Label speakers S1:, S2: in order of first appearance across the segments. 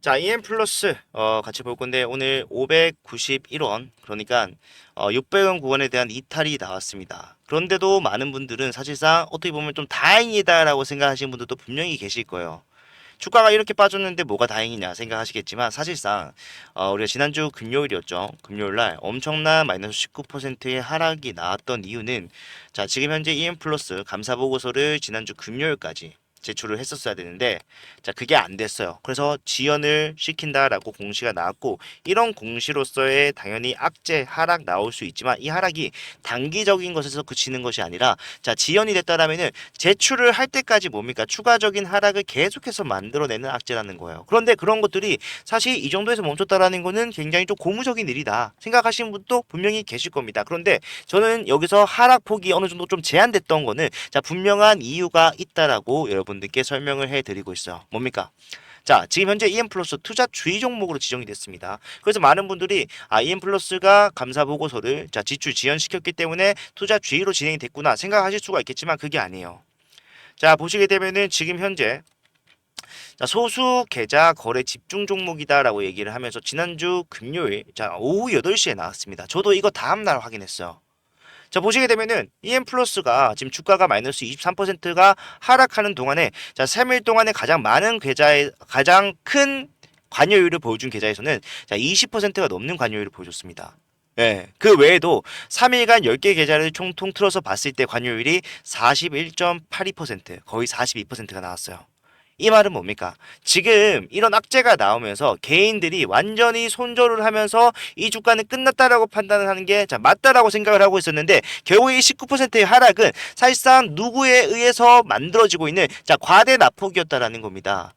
S1: 자, EM 플러스 어, 같이 볼 건데 오늘 591원 그러니까 어, 600원 구간에 대한 이탈이 나왔습니다. 그런데도 많은 분들은 사실상 어떻게 보면 좀 다행이다라고 생각하시는 분들도 분명히 계실 거예요. 주가가 이렇게 빠졌는데 뭐가 다행이냐 생각하시겠지만 사실상 어, 우리가 지난주 금요일이었죠. 금요일 날 엄청난 마이너스 19%의 하락이 나왔던 이유는 자 지금 현재 EM 플러스 감사 보고서를 지난주 금요일까지 제출을 했었어야 되는데 자 그게 안 됐어요. 그래서 지연을 시킨다라고 공시가 나왔고 이런 공시로서의 당연히 악재 하락 나올 수 있지만 이 하락이 단기적인 것에서 그치는 것이 아니라 자 지연이 됐다라면은 제출을 할 때까지 뭡니까 추가적인 하락을 계속해서 만들어내는 악재라는 거예요. 그런데 그런 것들이 사실 이 정도에서 멈췄다라는 거는 굉장히 좀 고무적인 일이다 생각하시는 분도 분명히 계실 겁니다. 그런데 저는 여기서 하락폭이 어느 정도 좀 제한됐던 거는 자 분명한 이유가 있다라고 여러분 들께 설명을 해드리고 있어요. 뭡니까? 자, 지금 현재 EM 플러스 투자 주의 종목으로 지정이 됐습니다. 그래서 많은 분들이 아, EM 플러스가 감사 보고서를 자, 지출 지연시켰기 때문에 투자 주의로 진행이 됐구나 생각하실 수가 있겠지만 그게 아니에요. 자, 보시게 되면은 지금 현재 자, 소수 계좌 거래 집중 종목이다라고 얘기를 하면서 지난주 금요일 자, 오후 8시에 나왔습니다. 저도 이거 다음 날 확인했어요. 자 보시게 되면은 EM 플러스가 지금 주가가 마이너스 23%가 하락하는 동안에 자 3일 동안에 가장 많은 계좌에 가장 큰 관여율을 보여준 계좌에서는 자 20%가 넘는 관여율을 보여줬습니다. 예. 그 외에도 3일간 10개 계좌를 총 통틀어서 봤을 때 관여율이 41.82% 거의 42%가 나왔어요. 이 말은 뭡니까? 지금 이런 악재가 나오면서 개인들이 완전히 손절을 하면서 이 주가는 끝났다라고 판단을 하는 게 자, 맞다라고 생각을 하고 있었는데 결국 이 19%의 하락은 사실상 누구에 의해서 만들어지고 있는 자, 과대 낙폭이었다라는 겁니다.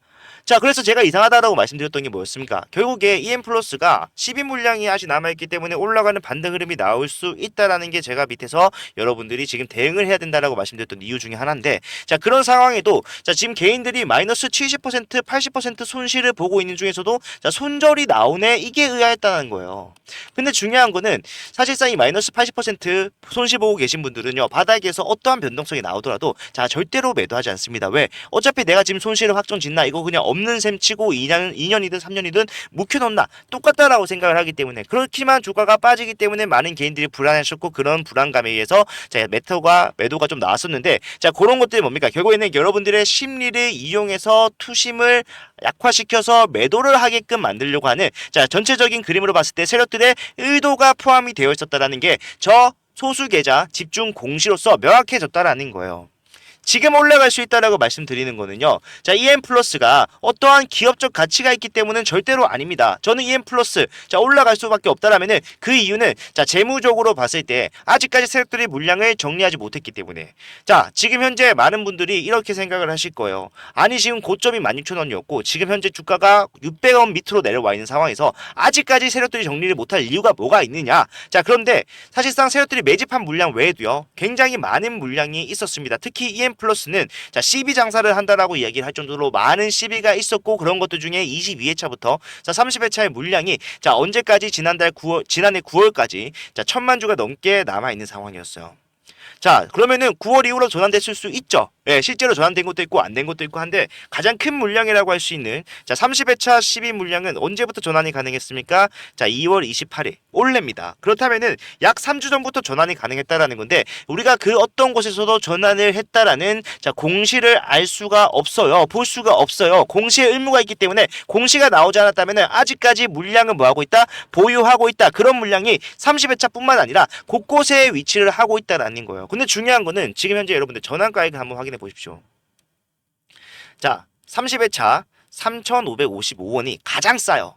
S1: 자, 그래서 제가 이상하다라고 말씀드렸던 게 뭐였습니까? 결국에 EM 플러스가 12 물량이 아직 남아있기 때문에 올라가는 반등 흐름이 나올 수 있다라는 게 제가 밑에서 여러분들이 지금 대응을 해야 된다라고 말씀드렸던 이유 중에 하나인데, 자, 그런 상황에도 자, 지금 개인들이 마이너스 70%, 80% 손실을 보고 있는 중에서도 자, 손절이 나오네 이게 의아했다는 거예요. 근데 중요한 거는 사실상 이 마이너스 80% 손실 보고 계신 분들은요, 바닥에서 어떠한 변동성이 나오더라도 자, 절대로 매도하지 않습니다. 왜? 어차피 내가 지금 손실을 확정 짓나 이거 그냥 없는 셈 치고 2년, 2년이든 3년이든 묵혀놓나 똑같다라고 생각을 하기 때문에 그렇지만 주가가 빠지기 때문에 많은 개인들이 불안하셨고 그런 불안감에 의해서 자 매도가 매도가 좀 나왔었는데 자 그런 것들이 뭡니까 결국에는 여러분들의 심리를 이용해서 투심을 약화시켜서 매도를 하게끔 만들려고 하는 자 전체적인 그림으로 봤을 때 세력들의 의도가 포함이 되어 있었다라는 게 저 소수 계좌 집중 공시로서 명확해졌다라는 거예요. 지금 올라갈 수 있다라고 말씀드리는 거는요. 자, EM 플러스가 어떠한 기업적 가치가 있기 때문은 절대로 아닙니다. 저는 EM 플러스 자 올라갈 수밖에 없다라면은 그 이유는 자 재무적으로 봤을 때 아직까지 세력들이 물량을 정리하지 못했기 때문에 자 지금 현재 많은 분들이 이렇게 생각을 하실 거예요. 아니 지금 고점이 16,000원이었고 지금 현재 주가가 600원 밑으로 내려와 있는 상황에서 아직까지 세력들이 정리를 못할 이유가 뭐가 있느냐? 자 그런데 사실상 세력들이 매집한 물량 외에도요 굉장히 많은 물량이 있었습니다. 특히 EM 플러스는 자12 장사를 한다라고 이야기를 할 정도로 많은 시비가 있었고 그런 것들 중에 22회차부터 자 30회차의 물량이 자 언제까지 지난달 9월 지난해 9월까지 자 천만 주가 넘게 남아 있는 상황이었어요. 자 그러면은 9월 이후로 전환됐을 수 있죠. 예, 실제로 전환된 것도 있고 안 된 것도 있고 한데 가장 큰 물량이라고 할 수 있는 자 30회차 12 물량은 언제부터 전환이 가능했습니까? 자 2월 28일 올해입니다. 그렇다면은 약 3주 전부터 전환이 가능했다라는 건데 우리가 그 어떤 곳에서도 전환을 했다라는 자 공시를 알 수가 없어요. 볼 수가 없어요. 공시의 의무가 있기 때문에 공시가 나오지 않았다면은 아직까지 물량은 뭐 하고 있다? 보유하고 있다. 그런 물량이 30회차뿐만 아니라 곳곳에 위치를 하고 있다라는 거예요. 근데 중요한 거는 지금 현재 여러분들 전환가액을 한번 확인 해 보십시오. 자, 30회차 3,555원이 가장 싸요.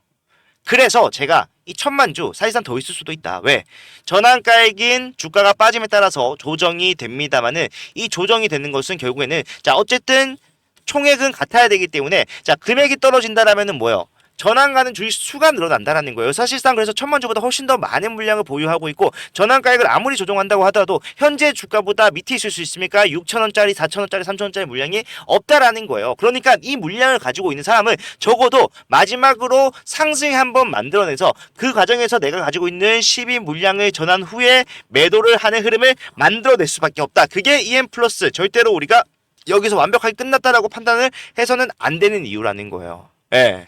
S1: 그래서 제가 이 천만 주 사실상 더 있을 수도 있다. 왜? 전환가액인 주가가 빠짐에 따라서 조정이 됩니다만은 이 조정이 되는 것은 결국에는 자 어쨌든 총액은 같아야 되기 때문에 자 금액이 떨어진다라면은 뭐요? 전환 가는 주식 수가 늘어난다라는 거예요. 사실상 그래서 천만 주보다 훨씬 더 많은 물량을 보유하고 있고 전환 가액을 아무리 조정한다고 하더라도 현재 주가보다 밑에 있을 수 있습니까? 6천 원짜리, 4천 원짜리, 3천 원짜리 물량이 없다라는 거예요. 그러니까 이 물량을 가지고 있는 사람은 적어도 마지막으로 상승 한번 만들어내서 그 과정에서 내가 가지고 있는 12 물량을 전환 후에 매도를 하는 흐름을 만들어낼 수밖에 없다. 그게 EM 플러스 절대로 우리가 여기서 완벽하게 끝났다라고 판단을 해서는 안 되는 이유라는 거예요. 예.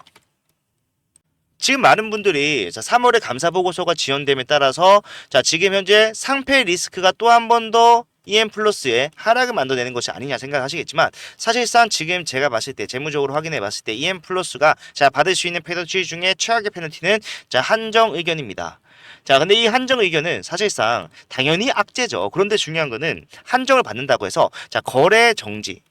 S1: 지금 많은 분들이 자, 3월에 감사 보고서가 지연됨에 따라서 자, 지금 현재 상패 리스크가 또 한 번더 EM 플러스의 하락을 만들어내는 것이 아니냐 생각하시겠지만 사실상 지금 제가 봤을 때 재무적으로 확인해 봤을 때 EM 플러스가 자 받을 수 있는 페널티 중에 최악의 페널티는 자 한정 의견입니다. 자, 근데 이 한정 의견은 사실상 당연히 악재죠. 그런데 중요한 거는 한정을 받는다고 해서 자 거래 정지,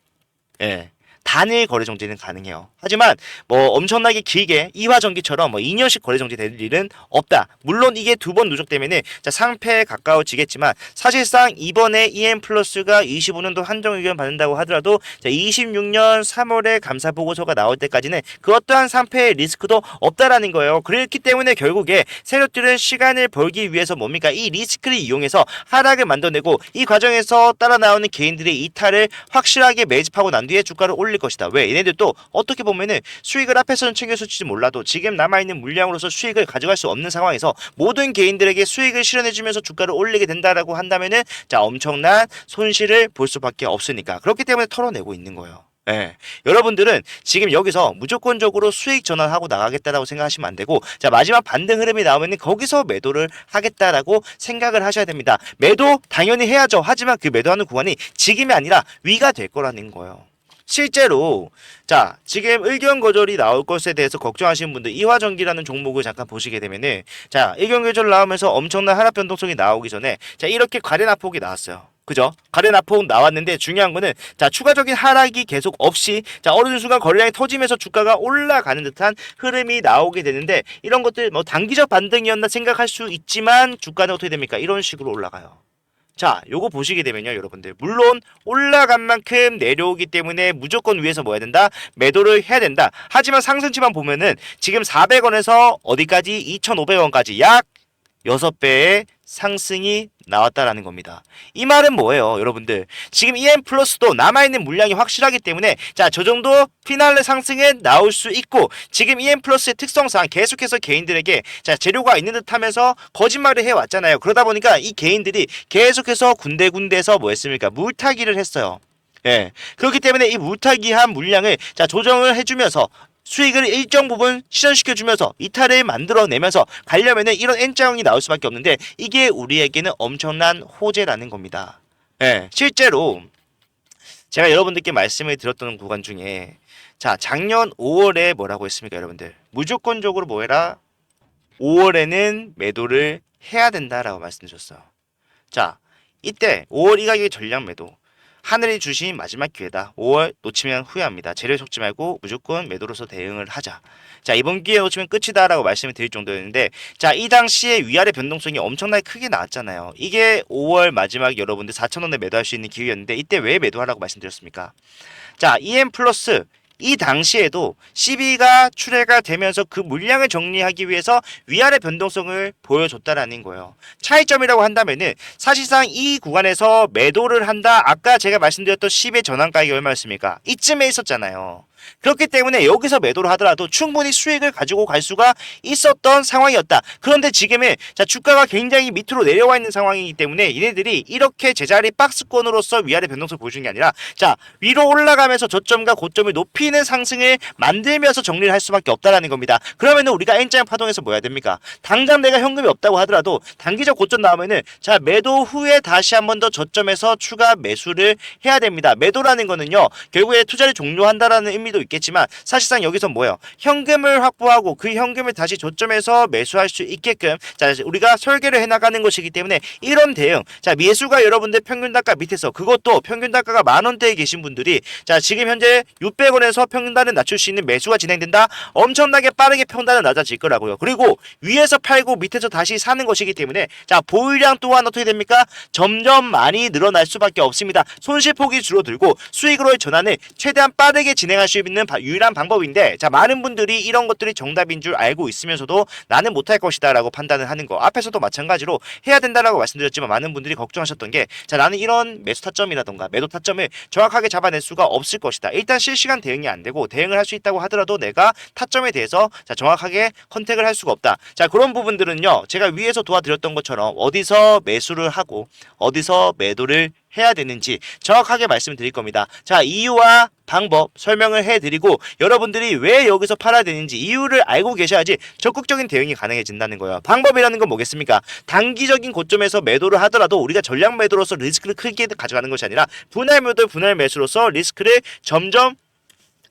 S1: 예. 단일 거래 정지는 가능해요. 하지만 뭐 엄청나게 길게 이화 전기처럼 뭐 2년씩 거래 정지 될 일은 없다. 물론 이게 두 번 누적되면은 자 상패에 가까워지겠지만 사실상 이번에 EM 플러스가 25년도 한정 의견 받는다고 하더라도 자 26년 3월에 감사 보고서가 나올 때까지는 그 어떠한 상패의 리스크도 없다라는 거예요. 그렇기 때문에 결국에 세력들은 시간을 벌기 위해서 뭡니까 이 리스크를 이용해서 하락을 만들어내고 이 과정에서 따라 나오는 개인들의 이탈을 확실하게 매집하고 난 뒤에 주가를 올릴 것이다. 왜? 얘네들도 어떻게 보면은 수익을 앞에서는 챙겨줄지 몰라도 지금 남아있는 물량으로서 수익을 가져갈 수 없는 상황에서 모든 개인들에게 수익을 실현해주면서 주가를 올리게 된다라고 한다면은 자 엄청난 손실을 볼 수밖에 없으니까 그렇기 때문에 털어내고 있는 거예요. 예. 여러분들은 지금 여기서 무조건적으로 수익 전환하고 나가겠다라고 생각하시면 안 되고 자 마지막 반등 흐름이 나오면 거기서 매도를 하겠다라고 생각을 하셔야 됩니다. 매도 당연히 해야죠. 하지만 그 매도하는 구간이 지금이 아니라 위가 될 거라는 거예요. 실제로 자 지금 의견 거절이 나올 것에 대해서 걱정하시는 분들 이화전기라는 종목을 잠깐 보시게 되면은 자 의견 거절 나오면서 엄청난 하락 변동성이 나오기 전에 자 이렇게 가래나 폭이 나왔어요. 그죠? 가래나 폭 나왔는데 중요한 거는 자 추가적인 하락이 계속 없이 자 어느 순간 거래량이 터지면서 주가가 올라가는 듯한 흐름이 나오게 되는데 이런 것들 뭐 단기적 반등이었나 생각할 수 있지만 주가는 어떻게 됩니까? 이런 식으로 올라가요. 자, 요거 보시게 되면요, 여러분들. 물론 올라간 만큼 내려오기 때문에 무조건 위에서 뭐 해야 된다? 매도를 해야 된다. 하지만 상승치만 보면은 지금 400원에서 어디까지? 2,500원까지 약 6배의 상승이 나왔다라는 겁니다. 이 말은 뭐예요, 여러분들? 지금 EM 플러스도 남아있는 물량이 확실하기 때문에 자, 저 정도 피날레 상승에 나올 수 있고 지금 EM 플러스의 특성상 계속해서 개인들에게 자, 재료가 있는 듯 하면서 거짓말을 해왔잖아요. 그러다 보니까 이 개인들이 계속해서 군데군데서 뭐 했습니까? 물타기를 했어요. 예. 그렇기 때문에 이 물타기한 물량을 자, 조정을 해주면서 수익을 일정 부분 실현시켜주면서 이탈을 만들어내면서 가려면은 이런 N자형이 나올 수밖에 없는데 이게 우리에게는 엄청난 호재라는 겁니다. 예, 실제로 제가 여러분들께 말씀을 드렸던 구간 중에 자 작년 5월에 뭐라고 했습니까 여러분들 무조건적으로 뭐 해라 5월에는 매도를 해야 된다라고 말씀드렸어요. 자 이때 5월 이 가격의 전량 매도 하늘이 주신 마지막 기회다. 5월 놓치면 후회합니다. 재료 섞지 말고 무조건 매도로서 대응을 하자. 자, 이번 기회 놓치면 끝이다라고 말씀을 드릴 정도였는데, 자, 이 당시에 위아래 변동성이 엄청나게 크게 나왔잖아요. 이게 5월 마지막 여러분들 4,000원에 매도할 수 있는 기회였는데, 이때 왜 매도하라고 말씀드렸습니까? 자, EM 플러스 이 당시에도 CB가 출회가 되면서 그 물량을 정리하기 위해서 위아래 변동성을 보여줬다라는 거예요. 차이점이라고 한다면은 사실상 이 구간에서 매도를 한다. 아까 제가 말씀드렸던 10의 전환 가격이 얼마였습니까? 이쯤에 있었잖아요. 그렇기 때문에 여기서 매도를 하더라도 충분히 수익을 가지고 갈 수가 있었던 상황이었다. 그런데 지금은 자 주가가 굉장히 밑으로 내려와 있는 상황이기 때문에 얘네들이 이렇게 제자리 박스권으로서 위아래 변동성을 보여주는 게 아니라 자 위로 올라가면서 저점과 고점을 높이 는 상승을 만들면서 정리를 할 수밖에 없다라는 겁니다. 그러면은 우리가 N자형 파동에서 뭐 해야 됩니까? 당장 내가 현금이 없다고 하더라도 단기적 고점 나오면은 자 매도 후에 다시 한 번 더 저점에서 추가 매수를 해야 됩니다. 매도라는 거는요 결국에 투자를 종료한다라는 의미도 있겠지만 사실상 여기서 뭐예요? 현금을 확보하고 그 현금을 다시 저점에서 매수할 수 있게끔 자 우리가 설계를 해나가는 것이기 때문에 이런 대응 자 매수가 여러분들 평균 단가 밑에서 그것도 평균 단가가 만 원대에 계신 분들이 자 지금 현재 600원에서 평단을 낮출 수 있는 매수가 진행된다. 엄청나게 빠르게 평단은 낮아질 거라고요. 그리고 위에서 팔고 밑에서 다시 사는 것이기 때문에 자 보유량 또한 어떻게 됩니까? 점점 많이 늘어날 수밖에 없습니다. 손실폭이 줄어들고 수익으로의 전환을 최대한 빠르게 진행할 수 있는 바- 유일한 방법인데 자 많은 분들이 이런 것들이 정답인 줄 알고 있으면서도 나는 못할 것이다 라고 판단을 하는 거 앞에서도 마찬가지로 해야 된다라고 말씀드렸지만 많은 분들이 걱정하셨던 게 자 나는 이런 매수 타점이라던가 매도 타점을 정확하게 잡아낼 수가 없을 것이다. 일단 실시간 대응이 대응이 안 되고 대응을 할 수 있다고 하더라도 내가 타점에 대해서 자 정확하게 컨택을 할 수가 없다. 자 그런 부분들은요 제가 위에서 도와드렸던 것처럼 어디서 매수를 하고 어디서 매도를 해야 되는지 정확하게 말씀드릴 겁니다. 자 이유와 방법 설명을 해드리고 여러분들이 왜 여기서 팔아야 되는지 이유를 알고 계셔야지 적극적인 대응이 가능해진다는 거예요. 방법이라는 건 뭐겠습니까? 단기적인 고점에서 매도를 하더라도 우리가 전략 매도로서 리스크를 크게 가져가는 것이 아니라 분할 매도 분할 매수로서 리스크를 점점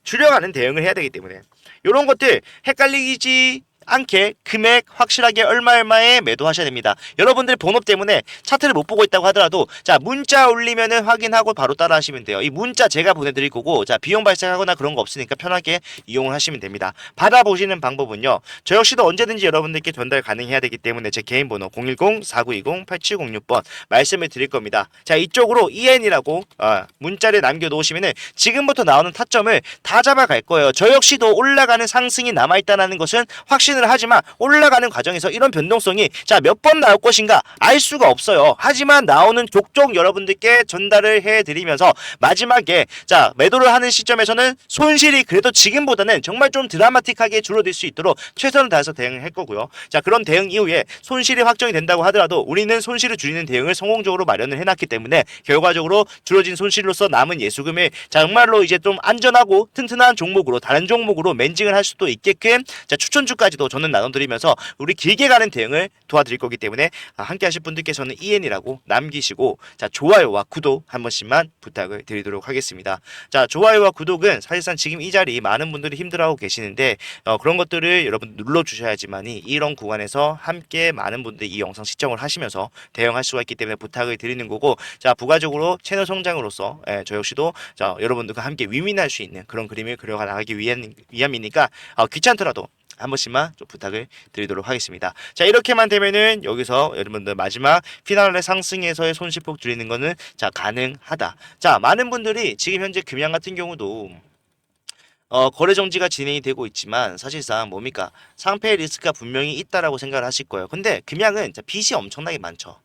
S1: 줄여가는 대응을 해야 되기 때문에. 이런 것들 헷갈리지 않게 금액 확실하게 얼마 얼마에 매도하셔야 됩니다. 여러분들 본업 때문에 차트를 못 보고 있다고 하더라도 자 문자 올리면은 확인하고 바로 따라하시면 돼요. 이 문자 제가 보내드릴 거고 자 비용 발생하거나 그런 거 없으니까 편하게 이용을 하시면 됩니다. 받아보시는 방법은요. 저 역시도 언제든지 여러분들께 전달 가능해야 되기 때문에 제 개인 번호 010-4920-8706번 말씀을 드릴 겁니다. 자 이쪽으로 EN이라고 어, 문자를 남겨놓으시면은 지금부터 나오는 타점을 다 잡아갈 거예요. 저 역시도 올라가는 상승이 남아있다는 것은 확신 을 하지만 올라가는 과정에서 이런 변동성이 자 몇 번 나올 것인가 알 수가 없어요. 하지만 나오는 족족 여러분들께 전달을 해드리면서 마지막에 자 매도를 하는 시점에서는 손실이 그래도 지금보다는 정말 좀 드라마틱하게 줄어들 수 있도록 최선을 다해서 대응을 할 거고요. 자 그런 대응 이후에 손실이 확정이 된다고 하더라도 우리는 손실을 줄이는 대응을 성공적으로 마련을 해놨기 때문에 결과적으로 줄어진 손실로서 남은 예수금을 자, 정말로 이제 좀 안전하고 튼튼한 종목으로 다른 종목으로 멘징을 할 수도 있게끔 자 추천주까지도 저는 나눠드리면서 우리 길게 가는 대응을 도와드릴 거기 때문에 아, 함께 하실 분들께서는 EN이라고 남기시고 자 좋아요와 구독 한 번씩만 부탁을 드리도록 하겠습니다. 자 좋아요와 구독은 사실상 지금 이 자리 많은 분들이 힘들어하고 계시는데 어, 그런 것들을 여러분 눌러주셔야지만이 이런 구간에서 함께 많은 분들이 이 영상 시청을 하시면서 대응할 수가 있기 때문에 부탁을 드리는 거고 자 부가적으로 채널 성장으로서 예, 저 역시도 자 여러분들과 함께 위민할 수 있는 그런 그림을 그려가 나가기 위한 위함이니까 어, 귀찮더라도 한 번씩만 좀 부탁을 드리도록 하겠습니다. 자 이렇게만 되면은 여기서 여러분들 마지막 피날레 상승에서의 손실폭 줄이는 거는 자 가능하다. 자 많은 분들이 지금 현재 금양 같은 경우도 어, 거래 정지가 진행이 되고 있지만 사실상 뭡니까 상패 리스크가 분명히 있다라고 생각을 하실 거예요. 근데 금양은 자, 빚이 엄청나게 많죠.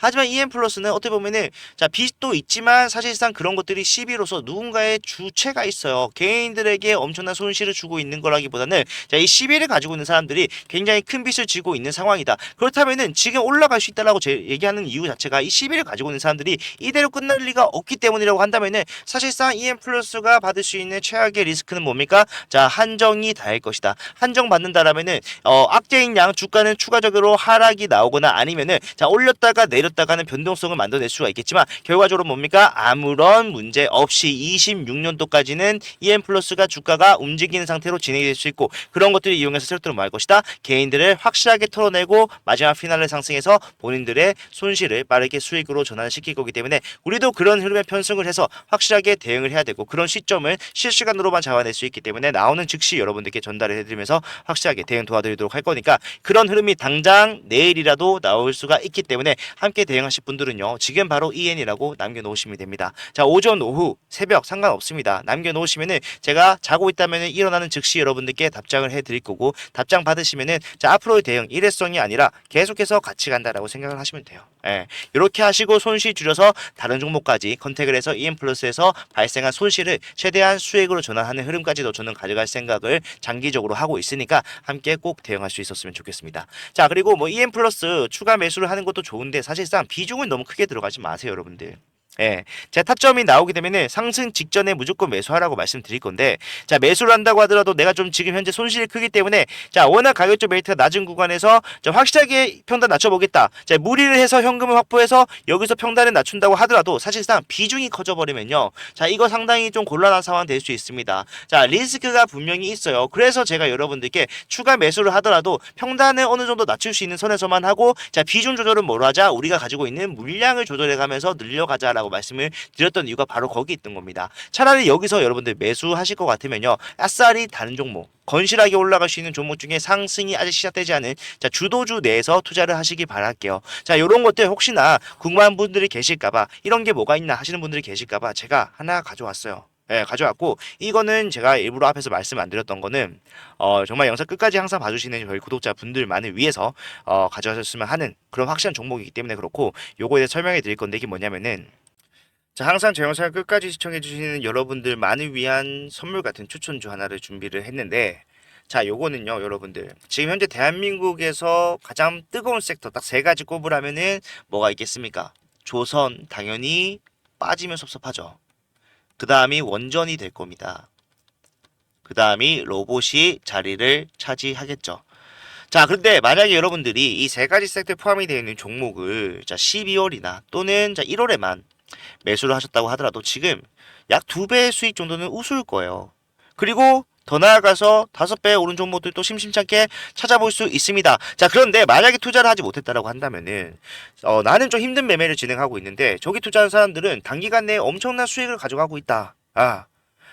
S1: 하지만 EM 플러스는 어떻게 보면은 자 빚도 있지만 사실상 그런 것들이 시비로서 누군가의 주체가 있어요. 개인들에게 엄청난 손실을 주고 있는 거라기보다는 자이 시비를 가지고 있는 사람들이 굉장히 큰 빚을 지고 있는 상황이다. 그렇다면은 지금 올라갈 수 있다라고 제 얘기하는 이유 자체가 이 시비를 가지고 있는 사람들이 이대로 끝날 리가 없기 때문이라고 한다면은 사실상 EM 플러스가 받을 수 있는 최악의 리스크는 뭡니까? 자 한정이 닿을 것이다. 한정 받는다라면은 어 악재인 양 주가는 추가적으로 하락이 나오거나 아니면은 자 올렸다가 내렸 다가는 변동성을 만들어낼 수가 있겠지만 결과적으로 뭡니까? 아무런 문제 없이 26년도까지는 EM 플러스가 주가가 움직이는 상태로 진행이 될 수 있고 그런 것들을 이용해서 세력들을 모을 것이다. 개인들을 확실하게 털어내고 마지막 피날레 상승해서 본인들의 손실을 빠르게 수익으로 전환을 시킬 거기 때문에 우리도 그런 흐름에 편승을 해서 확실하게 대응을 해야 되고 그런 시점을 실시간으로만 잡아낼 수 있기 때문에 나오는 즉시 여러분들께 전달을 해드리면서 확실하게 대응 도와드리도록 할 거니까 그런 흐름이 당장 내일이라도 나올 수가 있기 때문에 함께 대응하실 분들은요 지금 바로 EN이라고 남겨놓으시면 됩니다. 자 오전 오후 새벽 상관없습니다. 남겨놓으시면은 제가 자고 있다면은 일어나는 즉시 여러분들께 답장을 해드릴 거고 답장 받으시면은 자 앞으로의 대응 일회성이 아니라 계속해서 같이 간다라고 생각을 하시면 돼요. 예, 이렇게 하시고 손실 줄여서 다른 종목까지 컨택을 해서 EM 플러스에서 발생한 손실을 최대한 수익으로 전환하는 흐름까지도 저는 가져갈 생각을 장기적으로 하고 있으니까 함께 꼭 대응할 수 있었으면 좋겠습니다. 자 그리고 뭐 EM 플러스 추가 매수를 하는 것도 좋은데 사실 상 비중은 너무 크게 들어가지 마세요 여러분들. 예. 자, 타점이 나오게 되면은 상승 직전에 무조건 매수하라고 말씀드릴 건데, 자, 매수를 한다고 하더라도 내가 좀 지금 현재 손실이 크기 때문에, 자, 워낙 가격적 메리트가 낮은 구간에서 좀 확실하게 평단 낮춰보겠다. 자, 무리를 해서 현금을 확보해서 여기서 평단을 낮춘다고 하더라도 사실상 비중이 커져버리면요. 자, 이거 상당히 좀 곤란한 상황 될 수 있습니다. 자, 리스크가 분명히 있어요. 그래서 제가 여러분들께 추가 매수를 하더라도 평단을 어느 정도 낮출 수 있는 선에서만 하고, 자, 비중 조절은 뭐로 하자? 우리가 가지고 있는 물량을 조절해가면서 늘려가자라 고 말씀을 드렸던 이유가 바로 거기 있던 겁니다. 차라리 여기서 여러분들 매수하실 것 같으면요. 아싸리 다른 종목 건실하게 올라갈 수 있는 종목 중에 상승이 아직 시작되지 않은 자 주도주 내에서 투자를 하시기 바랄게요. 자 이런 것들 혹시나 궁금한 분들이 계실까봐 이런 게 뭐가 있나 하시는 분들이 계실까봐 제가 하나 가져왔어요. 예, 가져왔고 이거는 제가 일부러 앞에서 말씀 안 드렸던 거는 어, 정말 영상 끝까지 항상 봐주시는 저희 구독자분들만을 위해서 어, 가져가셨으면 하는 그런 확실한 종목이기 때문에 그렇고 요거에 대해 설명해 드릴 건데 이게 뭐냐면은 자, 항상 제 영상을 끝까지 시청해주시는 여러분들 만을 위한 선물 같은 추천주 하나를 준비를 했는데, 자, 요거는요, 여러분들. 지금 현재 대한민국에서 가장 뜨거운 섹터 딱 세 가지 꼽으라면은 뭐가 있겠습니까? 조선, 당연히 빠지면 섭섭하죠. 그 다음이 원전이 될 겁니다. 그 다음이 로봇이 자리를 차지하겠죠. 자, 그런데 만약에 여러분들이 이 세 가지 섹터에 포함이 되어 있는 종목을 자 12월이나 또는 자 1월에만 매수를 하셨다고 하더라도 지금 약 두 배의 수익 정도는 우스울 거예요. 그리고 더 나아가서 다섯 배 오른 종목들 또 심심찮게 찾아볼 수 있습니다. 자, 그런데 만약에 투자를 하지 못했다라고 한다면은 어, 나는 좀 힘든 매매를 진행하고 있는데 저기 투자한 사람들은 단기간 내에 엄청난 수익을 가져가고 있다. 아,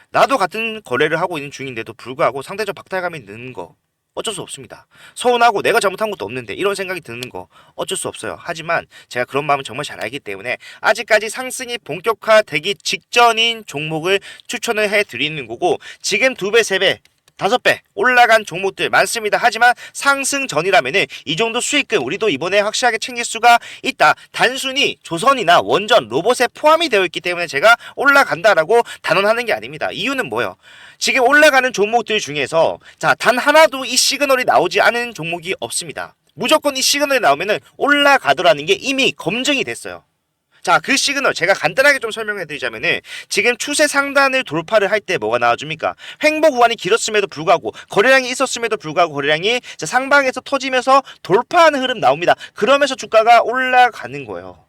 S1: 나도 같은 거래를 하고 있는 중인데도 불구하고 상대적 박탈감이 드는 거 어쩔 수 없습니다. 서운하고 내가 잘못한 것도 없는데 이런 생각이 드는 거 어쩔 수 없어요. 하지만 제가 그런 마음을 정말 잘 알기 때문에 아직까지 상승이 본격화되기 직전인 종목을 추천을 해 드리는 거고 지금 두 배, 세 배, 다섯 배 올라간 종목들 많습니다. 하지만 상승 전이라면은 이 정도 수익금 우리도 이번에 확실하게 챙길 수가 있다. 단순히 조선이나 원전, 로봇에 포함이 되어 있기 때문에 제가 올라간다라고 단언하는 게 아닙니다. 이유는 뭐예요? 지금 올라가는 종목들 중에서 자, 단 하나도 이 시그널이 나오지 않은 종목이 없습니다. 무조건 이 시그널이 나오면은 올라가더라는 게 이미 검증이 됐어요. 자, 그 시그널 제가 간단하게 좀 설명해 드리자면은 지금 추세 상단을 돌파를 할 때 뭐가 나와줍니까? 횡보 구간이 길었음에도 불구하고 거래량이 있었음에도 불구하고 거래량이 자, 상방에서 터지면서 돌파하는 흐름 나옵니다. 그러면서 주가가 올라가는 거예요.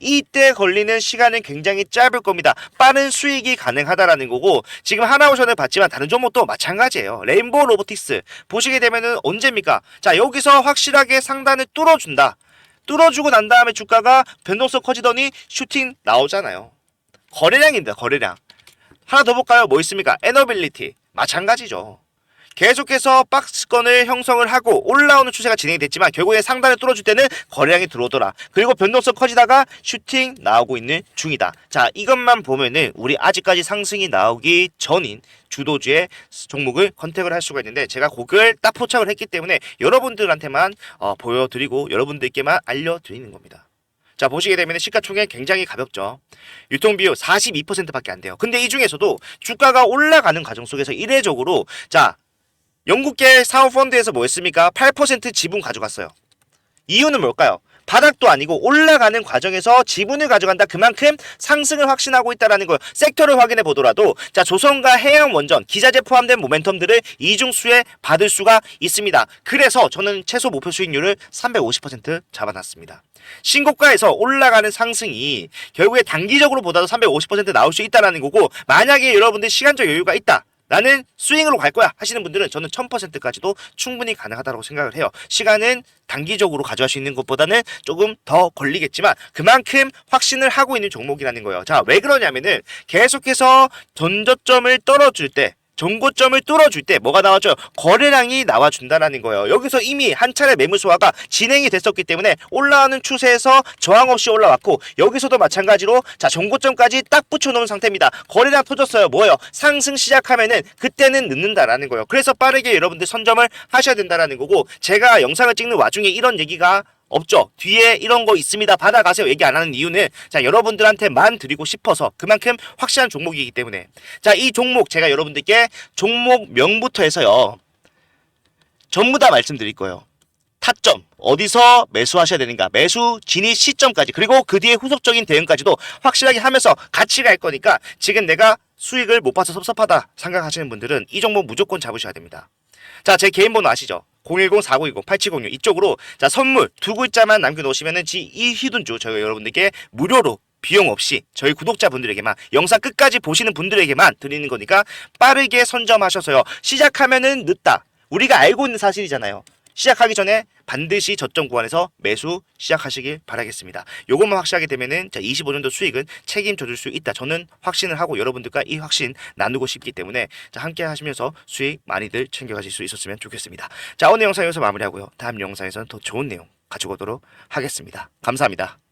S1: 이때 걸리는 시간은 굉장히 짧을 겁니다. 빠른 수익이 가능하다라는 거고 지금 하나오션을 봤지만 다른 종목도 마찬가지예요. 레인보우 로보틱스 보시게 되면은 언제입니까? 자 여기서 확실하게 상단을 뚫어준다. 뚫어주고 난 다음에 주가가 변동성 커지더니 슈팅 나오잖아요. 거래량입니다. 거래량. 하나 더 볼까요? 뭐 있습니까? 에너빌리티 마찬가지죠. 계속해서 박스권을 형성을 하고 올라오는 추세가 진행이 됐지만 결국에 상단을 뚫어줄 때는 거래량이 들어오더라. 그리고 변동성 커지다가 슈팅 나오고 있는 중이다. 자 이것만 보면은 우리 아직까지 상승이 나오기 전인 주도주의 종목을 컨택을 할 수가 있는데 제가 그걸 딱 포착을 했기 때문에 여러분들한테만 어, 보여드리고 여러분들께만 알려드리는 겁니다. 자 보시게 되면 시가총액 굉장히 가볍죠. 유통비율 42%밖에 안 돼요. 근데 이 중에서도 주가가 올라가는 과정 속에서 이례적으로 자 영국계 사모펀드에서 뭐 했습니까? 8% 지분 가져갔어요. 이유는 뭘까요? 바닥도 아니고 올라가는 과정에서 지분을 가져간다. 그만큼 상승을 확신하고 있다라는 거예요. 섹터를 확인해 보더라도 자 조선과 해양 원전, 기자재 포함된 모멘텀들을 이중수에 받을 수가 있습니다. 그래서 저는 최소 목표 수익률을 350% 잡아놨습니다. 신고가에서 올라가는 상승이 결국에 단기적으로 보다도 350% 나올 수 있다라는 거고 만약에 여러분들 시간적 여유가 있다. 나는 스윙으로 갈 거야 하시는 분들은 저는 1000%까지도 충분히 가능하다고 생각을 해요. 시간은 단기적으로 가져갈 수 있는 것보다는 조금 더 걸리겠지만 그만큼 확신을 하고 있는 종목이라는 거예요. 자, 왜 그러냐면은 계속해서 전저점을 떨어질 때 정고점을 뚫어줄 때 뭐가 나왔죠? 거래량이 나와준다라는 거예요. 여기서 이미 한 차례 매물 소화가 진행이 됐었기 때문에 올라오는 추세에서 저항 없이 올라왔고 여기서도 마찬가지로 자 정고점까지 딱 붙여놓은 상태입니다. 거래량 터졌어요. 뭐예요? 상승 시작하면은 그때는 늦는다라는 거예요. 그래서 빠르게 여러분들 선점을 하셔야 된다라는 거고 제가 영상을 찍는 와중에 이런 얘기가 없죠. 뒤에 이런 거 있습니다. 받아가세요. 얘기 안 하는 이유는 자 여러분들한테만 드리고 싶어서 그만큼 확실한 종목이기 때문에 자 이 종목 제가 여러분들께 종목명부터 해서요 전부 다 말씀드릴 거예요. 타점 어디서 매수하셔야 되는가 매수 진입 시점까지 그리고 그 뒤에 후속적인 대응까지도 확실하게 하면서 같이 갈 거니까 지금 내가 수익을 못 봐서 섭섭하다 생각하시는 분들은 이 종목 무조건 잡으셔야 됩니다. 자, 제 개인 번호 아시죠? 010-4920-8706 이쪽으로 자 선물 두 글자만 남겨놓으시면은 이 히든주 저희 여러분들께 무료로 비용 없이 저희 구독자분들에게만 영상 끝까지 보시는 분들에게만 드리는 거니까 빠르게 선점하셔서요. 시작하면은 늦다. 우리가 알고 있는 사실이잖아요. 시작하기 전에 반드시 저점 구간에서 매수 시작하시길 바라겠습니다. 요것만 확실하게 되면은 자 25년도 수익은 책임져 줄 수 있다. 저는 확신을 하고 여러분들과 이 확신 나누고 싶기 때문에 자 함께 하시면서 수익 많이들 챙겨가실 수 있었으면 좋겠습니다. 자 오늘 영상 여기서 마무리하고요. 다음 영상에서는 더 좋은 내용 가지고 오도록 하겠습니다. 감사합니다.